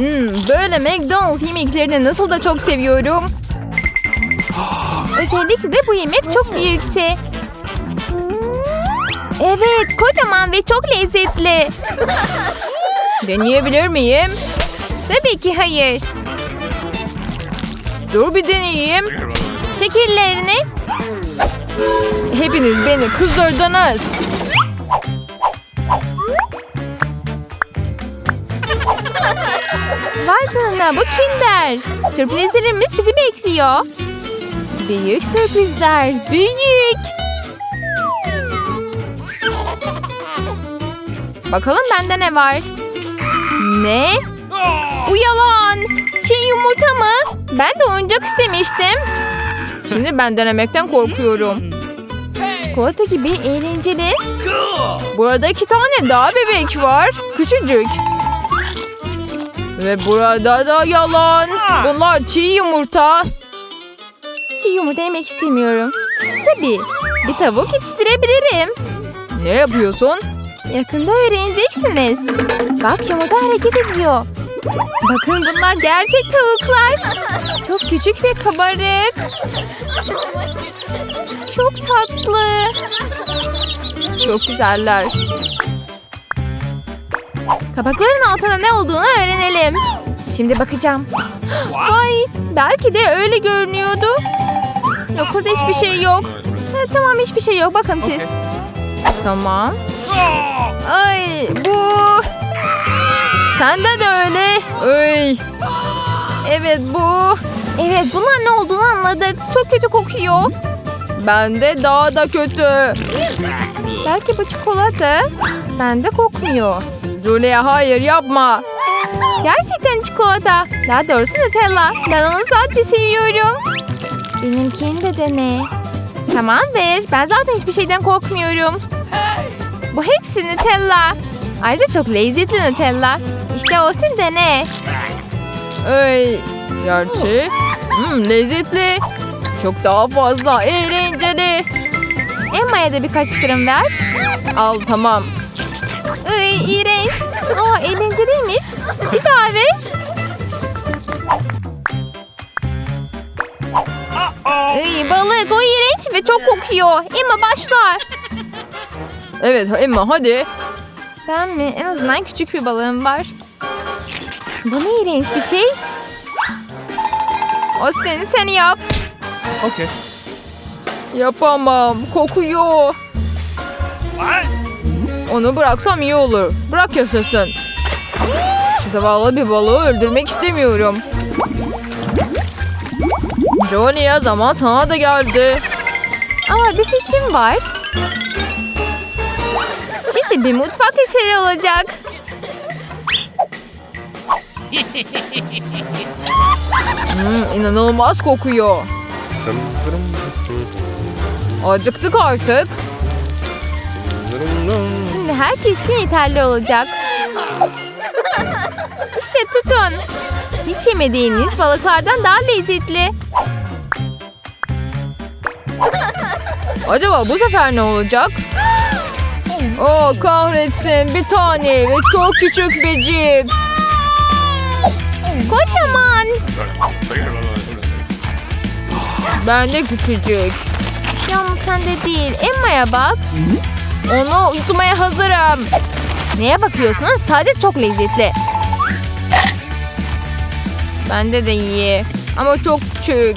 Hmm, böyle McDonald's yemeklerini nasıl da çok seviyorum. Özellikle de bu yemek çok büyükse. Evet, kocaman ve çok lezzetli. Deneyebilir miyim? Tabii ki hayır. Dur bir deneyeyim. Çekillerini. Hepiniz beni kızdırdınız. Vay canına bu Kinder. Sürprizlerimiz bizi bekliyor. Büyük sürprizler. Büyük. Bakalım bende ne var? Ne? Bu yalan. Çiğ yumurta mı? Ben de oyuncak istemiştim. Şimdi ben denemekten korkuyorum. Çikolata gibi eğlenceli. Burada iki tane daha bebek var. Küçücük. Ve burada da yalan. Bunlar çiğ yumurta. Çiğ yumurta yemek istemiyorum. Tabii. Bir tavuk yetiştirebilirim. Ne yapıyorsun? Yakında öğreneceksiniz. Bak yumurta hareket ediyor. Bakın bunlar gerçek tavuklar. Çok küçük ve kabarık. Çok tatlı. Çok güzeller. Kabakların altında ne olduğunu öğrenelim. Şimdi bakacağım. Vay, belki de öyle görünüyordu. Yok burada hiçbir şey yok. Ha, tamam hiçbir şey yok. Bakın siz. Tamam. Ay bu. Sende de öyle. Ay. Evet bu. Evet bunlar ne olduğunu anladık. Çok kötü kokuyor. Bende daha da kötü. Belki bu çikolata. Bende kokmuyor. Julia hayır yapma. Gerçekten çikolata. Daha doğrusu Nutella. Ben onu sadece seviyorum. Benimkini de dene. Tamam ver. Ben zaten hiçbir şeyden korkmuyorum. Bu hepsi Nutella. Ayrıca çok lezzetli Nutella. İşte Austin dene. Ay, gerçi. Hmm, lezzetli. Çok daha fazla eğlenceli. Emma'ya da birkaç ısırım ver. Al tamam. Ay, iğrenç. Aa, eğlenceliymiş. Bir daha ver. Ay, balık o iğrenç ve çok kokuyor. Emma başla. Evet Emma hadi. Ben mi? En azından küçük bir balığım var. Bu ne iğrenç bir şey. Austin sen yap. Okay. Yapamam. Kokuyor. Onu bıraksam iyi olur. Bırak yaşasın. Zavallı bir balığı öldürmek istemiyorum. Johnny'e zaman sana da geldi. Aa bir fikrim var. Şimdi bir mutfak eseri olacak. Hmm, inanılmaz kokuyor. Acıktık artık. Herkes için yeterli olacak. İşte tutun. Hiç yemediğiniz balıklardan daha lezzetli. Acaba bu sefer ne olacak? Oh kahretsin bir tane ve çok küçük bir cips. Kocaman. Ben de küçücük. Yalnız sende değil. Emma'ya bak. Onu yutmaya hazırım. Neye bakıyorsunuz? Sadece çok lezzetli. Bende de iyi. Ama çok küçük.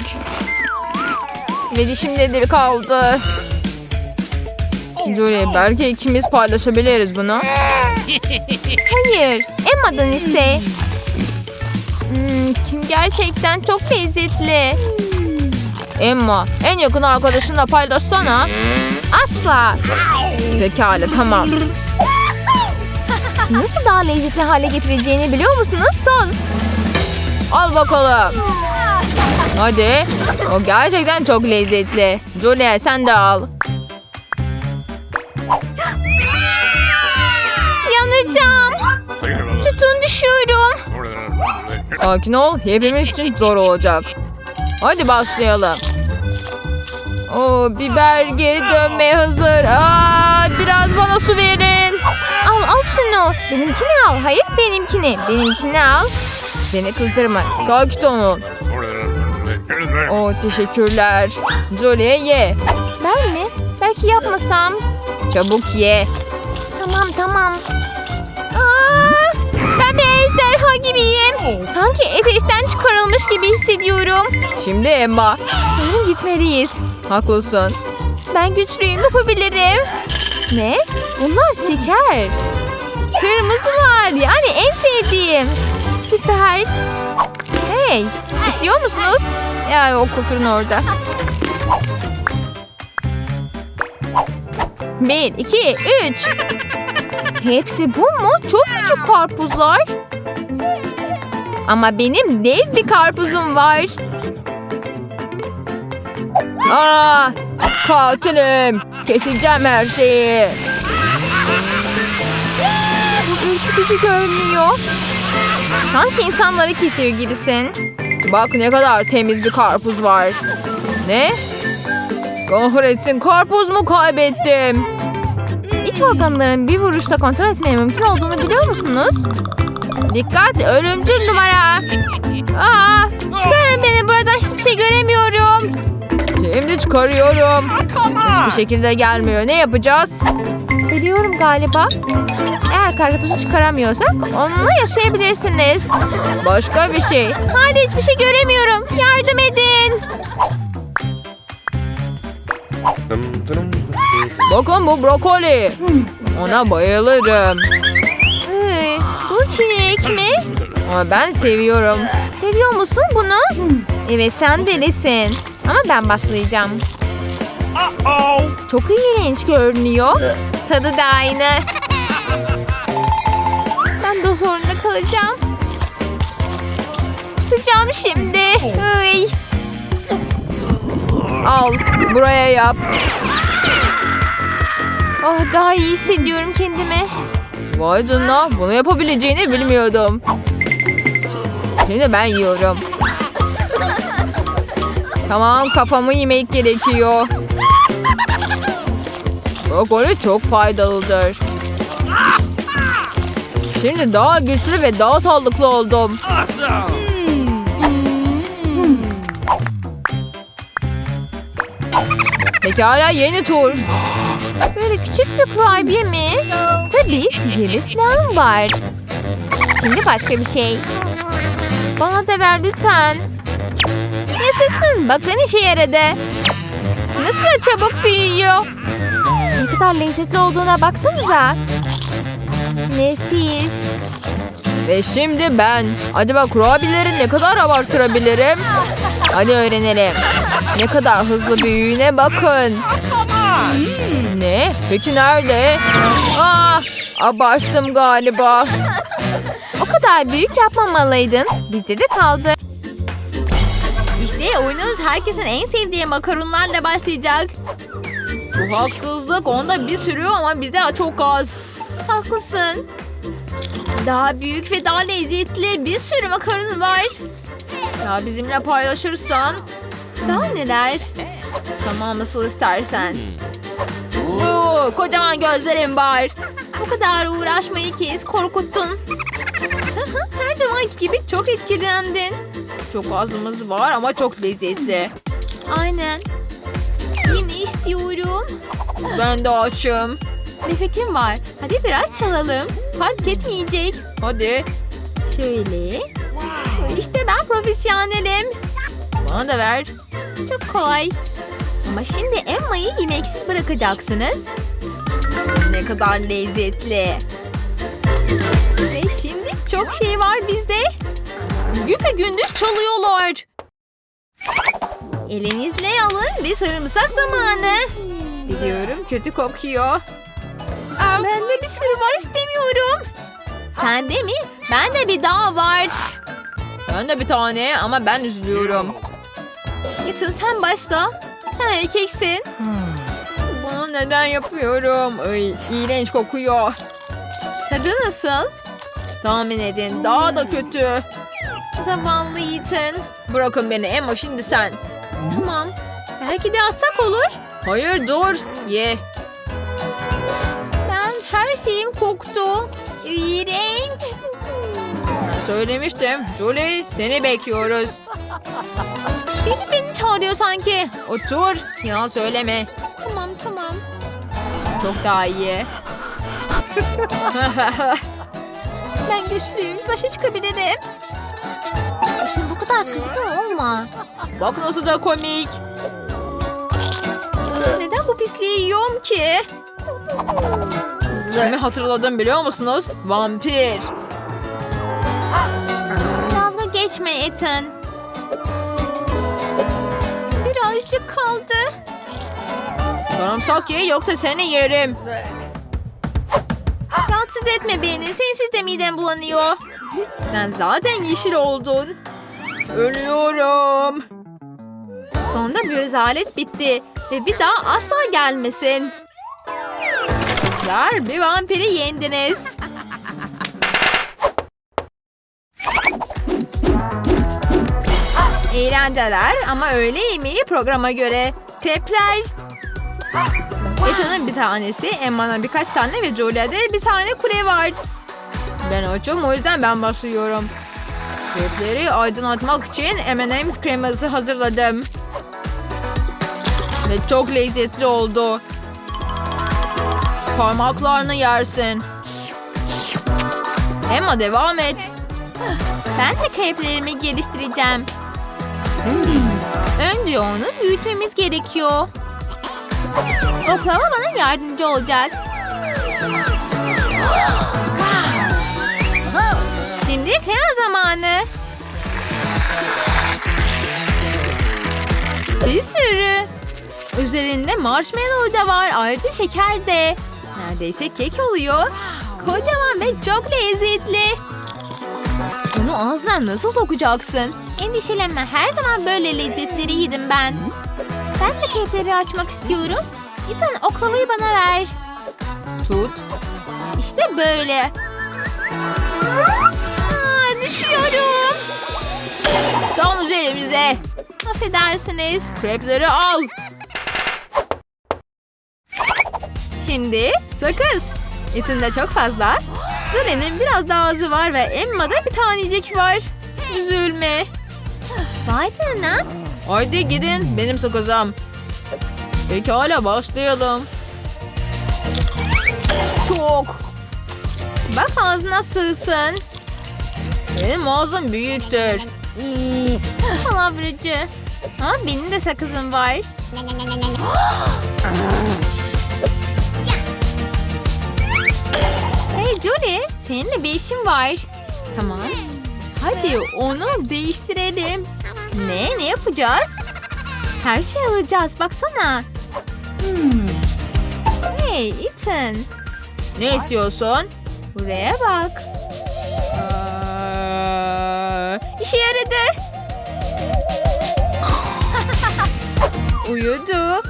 Ve dişimde kaldı. Julie belki ikimiz paylaşabiliriz bunu. Hayır. Emma'dan iste. Hmm, kim gerçekten çok lezzetli. Emma en yakın arkadaşınla paylaşsana. Asla. Pekala tamam. Nasıl daha lezzetli hale getireceğini biliyor musunuz? Sos. Al bakalım. Hadi. O gerçekten çok lezzetli. Julia sen de al. Yanacağım. Tutun düşüyorum. Sakin ol. Hepimiz için zor olacak. Hadi başlayalım. O biber geri dönmeye hazır. Aa, biraz bana su verin. Al al şunu. Benimkini al. Hayır benimkini. Benimkini al. Beni kızdırma. Sakin olun. Oh teşekkürler. Jolie ye. Ben mi? Belki yapmasam. Çabuk ye. Tamam tamam. Aa, ben gibiyim. Sanki ateşten çıkarılmış gibi hissediyorum. Şimdi Emma. Sanırım gitmeliyiz. Haklısın. Ben güçlüyüm yapabilirim. Ne? Bunlar şeker. Kırmızılar yani en sevdiğim. Süper. Hey istiyor musunuz? Ya o oturun orada. Bir, iki, üç. Hepsi bu mu? Çok küçük karpuzlar. Ama benim dev bir karpuzum var. Aa, katilim. Keseceğim her şeyi. Bu ürkütücü görünüyor. Sanki insanları kesiyor gibisin. Bak ne kadar temiz bir karpuz var. Ne? Kahretsin karpuz mu kaybettim? İç organların bir vuruşla kontrol etmeye mümkün olduğunu biliyor musunuz? Dikkat ölümcül numara. Aa, çıkarın beni buradan hiçbir şey göremiyorum. Şimdi çıkarıyorum. Hiçbir şekilde gelmiyor. Ne yapacağız? Biliyorum galiba. Eğer karpuzu çıkaramıyorsak onunla yaşayabilirsiniz. Başka bir şey. Hadi hiçbir şey göremiyorum. Yardım edin. Bakın bu brokoli. Ona bayılırım. Ay, bu çilek mi? Ama ben seviyorum. Seviyor musun bunu? Evet sen delisin. Ama ben başlayacağım. Çok ilginç görünüyor. Tadı da aynı. Ben de zorunda kalacağım. Kusacağım şimdi. Ay. Al buraya yap. Oh daha iyi hissediyorum kendimi. Vay canına bunu yapabileceğini bilmiyordum. Şimdi ben yiyorum. Tamam kafamı yemek gerekiyor. Brokoli çok faydalıdır. Şimdi daha güçlü ve daha sağlıklı oldum. Pekala yeni tur. Böyle küçük bir kurabiye mi? Tabii sihirli silahım var. Şimdi başka bir şey. Bana da ver lütfen. Yaşasın. Bakın işe yaradı. Nasıl çabuk büyüyor. Ne kadar lezzetli olduğuna baksanıza. Nefis. Ve şimdi ben. Acaba kurabiyeleri ne kadar abartırabilirim? Hadi öğrenelim. Ne kadar hızlı büyüğüne bakın. Ne? Peki nerede? Ah, abarttım galiba. o kadar büyük yapmamalıydın. Bizde de kaldı. İşte oyunumuz herkesin en sevdiği makaronlarla başlayacak. Bu haksızlık. Onda bir sürü ama bizde çok az. Haklısın. Daha büyük ve daha lezzetli bir sürü makaron var. Ya bizimle paylaşırsan. Daha neler? Tamam nasıl istersen. Oo, kocaman gözlerim var. Bu kadar uğraşmayı kes korkuttun. Her zamanki gibi çok etkilendin. Çok azımız var ama çok lezzetli. Aynen. Yine istiyorum. Ben de açım. Bir fikrim var. Hadi biraz çalalım. Fark etmeyecek. Hadi. Şöyle. İşte ben profesyonelim. Bana da ver. Çok kolay. Ama şimdi Emma'yı yemeksiz bırakacaksınız. Ne kadar lezzetli. Ve şimdi çok şey var bizde. Güpe gündüz çalıyorlar. Elinizle alın bir sarımsak zamanı. Biliyorum kötü kokuyor. Bende bir sürü var istemiyorum. Sende mi? Bende bir daha var. Ben de bir tane ama ben üzülüyorum. Ethan sen başla. Sen erkeksin. Bunu neden yapıyorum? Ay, iğrenç kokuyor. Tadı nasıl? Tahmin edin daha da kötü. Zavallı Ethan. Bırakın beni Emma şimdi sen. Tamam. Belki de atsak olur. Hayır dur. Ye. Ben her şeyim koktu. İğrenç. Söylemiştim. Julie seni bekliyoruz. Beni çağırıyor sanki. Otur. Yalan söyleme. Tamam tamam. Çok daha iyi. Ben güçlüyüm. Başa çıkabilirim. Ethan bu kadar kızgın olma. Bak nasıl da komik. Neden bu pisliği yiyorum ki? Kimi hatırladım biliyor musunuz? Vampir. Dalga geçme Ethan. Birazcık kaldı. Sarımsak ye yoksa seni yerim. Rahatsız etme beni. Sensiz de midem bulanıyor. Sen zaten yeşil oldun. Ölüyorum. Sonunda bir rezalet bitti. Ve bir daha asla gelmesin. Kızlar bir vampiri yendiniz. Eğlenceler ama öğle yemeği programa göre. Krepler. Ethan'ın bir tanesi, Emma'nın birkaç tane ve Julia'da bir tane kule var. Ben açım o yüzden ben başlıyorum. Krepleri aydınlatmak için M&M's kreması hazırladım. Ve çok lezzetli oldu. Parmaklarını yersin. Emma devam et. Ben de kreplerimi geliştireceğim. Önce onu büyütmemiz gerekiyor. Oklava bana yardımcı olacak. Şimdi krema zamanı. Bir sürü. Üzerinde marshmallow da var. Ayrıca şeker de. Neredeyse kek oluyor. Kocaman ve çok lezzetli. Bunu ağzına nasıl sokacaksın? Endişelenme her zaman böyle lezzetleri yedim ben. Ben de kekleri açmak istiyorum. Ethan oklavayı bana ver. Tut. İşte böyle. Aa, düşüyorum. Tam üzerimize. Affedersiniz. Krepleri al. Şimdi sakız. Ethan'da çok fazla. Julia'nın biraz daha azı var ve Emma'da bir tanecik var. Üzülme. Vay canına. Haydi gidin benim sakızım. Pekala başlayalım. Çok. Bak ağzına sığsın. Benim ağzım büyüktür. Palavracı. Ama benim de sakızım var. hey Julie, seninle bir işim var. Tamam. Hadi onu değiştirelim. Ne? Ne yapacağız? Her şey alacağız. Baksana. Hey Ethan. Ne istiyorsun? Buraya bak. Aa, işe yaradı. Uyudu.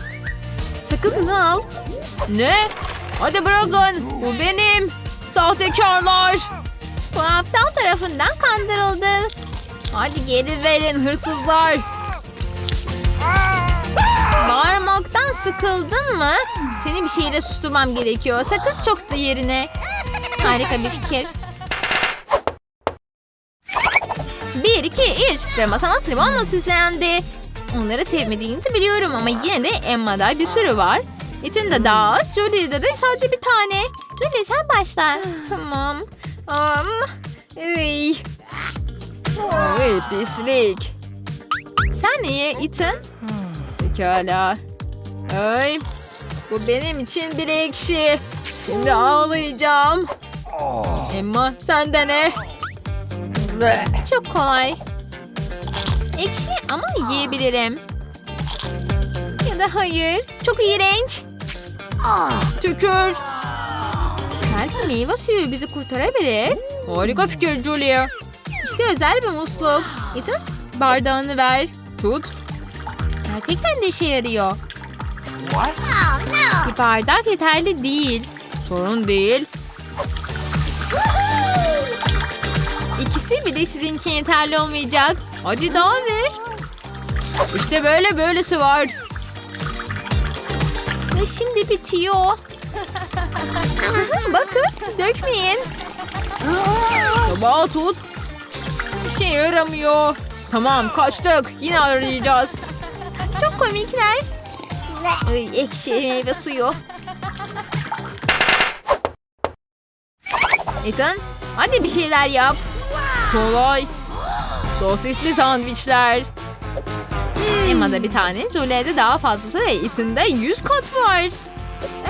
Sakızını al. Ne? Hadi bırakın. Bu benim. Sahtekarlar. Bu aptal tarafından kandırıldı. Hadi geri verin hırsızlar. Bağırmaktan sıkıldın mı? Seni bir şeyle susturmam gerekiyor. Sakız çok da yerine. Harika bir fikir. Bir, iki, üç. Ve masamız limonla süslendi. Onları sevmediğinizi biliyorum ama yine de Emma'da bir sürü var. Ethan'da daha az, Julie'de de sadece bir tane. Julie sen başla. tamam. Um, ey. Ay pislik. Sen niye Ethan? Pekala. Ay. Bu benim için bir ekşi. Şimdi ağlayacağım. Emma sen de ne? Çok kolay. Ekşi ama yiyebilirim. Ya da hayır. Çok iğrenç. Tükür. Meyve suyu bizi kurtarabilir. Harika fikir Julia. İşte özel bir musluk. Ethan bardağını ver. Tut. Gerçekten de işe yarıyor. Bir bardak yeterli değil. Sorun değil. İkisi bir de sizinki yeterli olmayacak. Hadi daha ver. İşte böyle böylesi var. Ve şimdi bitiyor. Bakın dökmeyin. Tabağı tut. İşe yaramıyor. Tamam kaçtık. Yine arayacağız. Çok komikler. Ay, ekşi meyve suyu. Ethan hadi bir şeyler yap. Kolay. Sosisli sandviçler. Emma'da bir tane, Julie'de daha fazlası ve Ethan'da 100 kat var.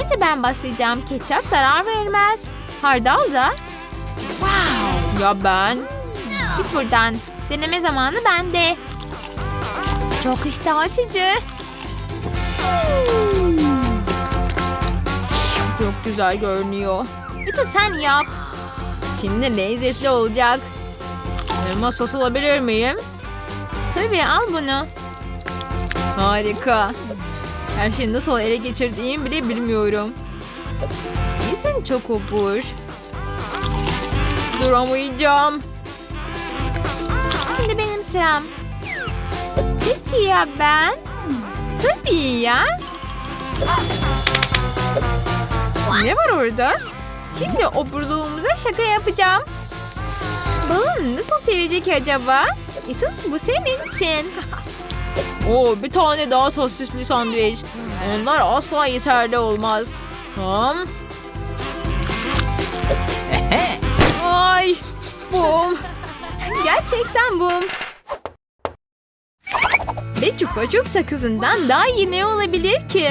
Önce ben başlayacağım. Ketçap zarar vermez. Hardal da. Ya ben? Git buradan. Deneme zamanı bende. Çok iştah açıcı. Çok güzel görünüyor. Bir de sen yap. Şimdi lezzetli olacak. Elma sos alabilir miyim? Tabii al bunu. Harika. Her şeyi nasıl ele geçirdiğimi bile bilmiyorum. Ethan çok obur. Duramayacağım. Şimdi benim sıram. Peki ya ben? Tabii ya. Ne var orada? Şimdi oburluğumuza şaka yapacağım. Balon nasıl sevecek acaba? Ethan bu senin için. Oo, bir tane daha sosisli sandviç. Onlar asla yeterli olmaz. Tamam. Ay, bum. Gerçekten bu. Ve çupa çup sakızından daha iyi ne olabilir ki?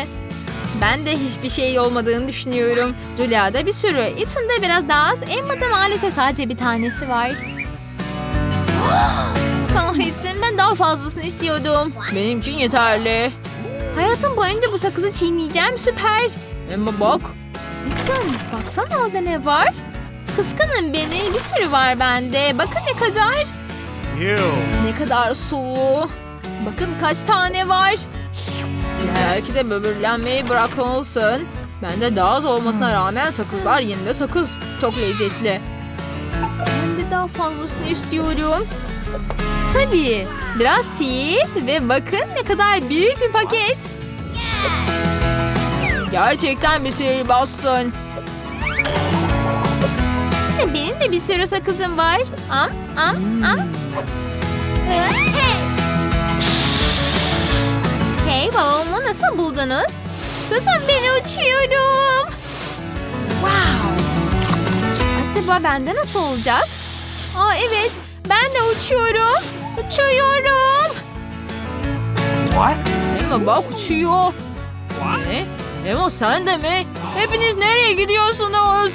Ben de hiçbir şey olmadığını düşünüyorum. Julia'da bir sürü, Ethan'da biraz daha az, Emma'da maalesef sadece bir tanesi var. Kahretsin ben daha fazlasını istiyordum. Benim için yeterli. Hayatım boyunca bu sakızı çiğneyeceğim süper. Ama bak. Ethan baksana orada ne var? Kıskanın beni bir sürü var bende. Bakın ne kadar. Ne kadar sulu. Bakın kaç tane var. Belki de böbürlenmeyi bırakmalısın. Bende daha az olmasına rağmen sakızlar yine de sakız. Çok lezzetli. Ben de daha fazlasını istiyorum. Tabii. Biraz sil ve bakın ne kadar büyük bir paket. Gerçekten bir sihirbazsın. Şimdi benim de bir sürü sakızım var. Am, am, am. Hey balonumu nasıl buldunuz? Tutun beni uçuyorum. Wow. Acaba bende nasıl olacak? Aa evet ben de uçuyorum. Uçuyorum. Emma bak uçuyor. Ne? Emma sen de mi? Hepiniz nereye gidiyorsunuz?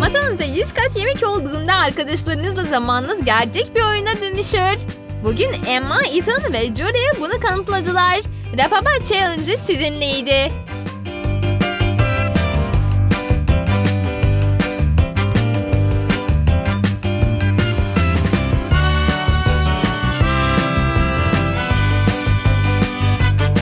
Masanızda 100 kat yemek olduğunda arkadaşlarınızla zamanınız gerçek bir oyuna dönüşür. Bugün Emma, Ethan ve Julie bunu kanıtladılar. Rapapa Challenge'ı sizinleydi.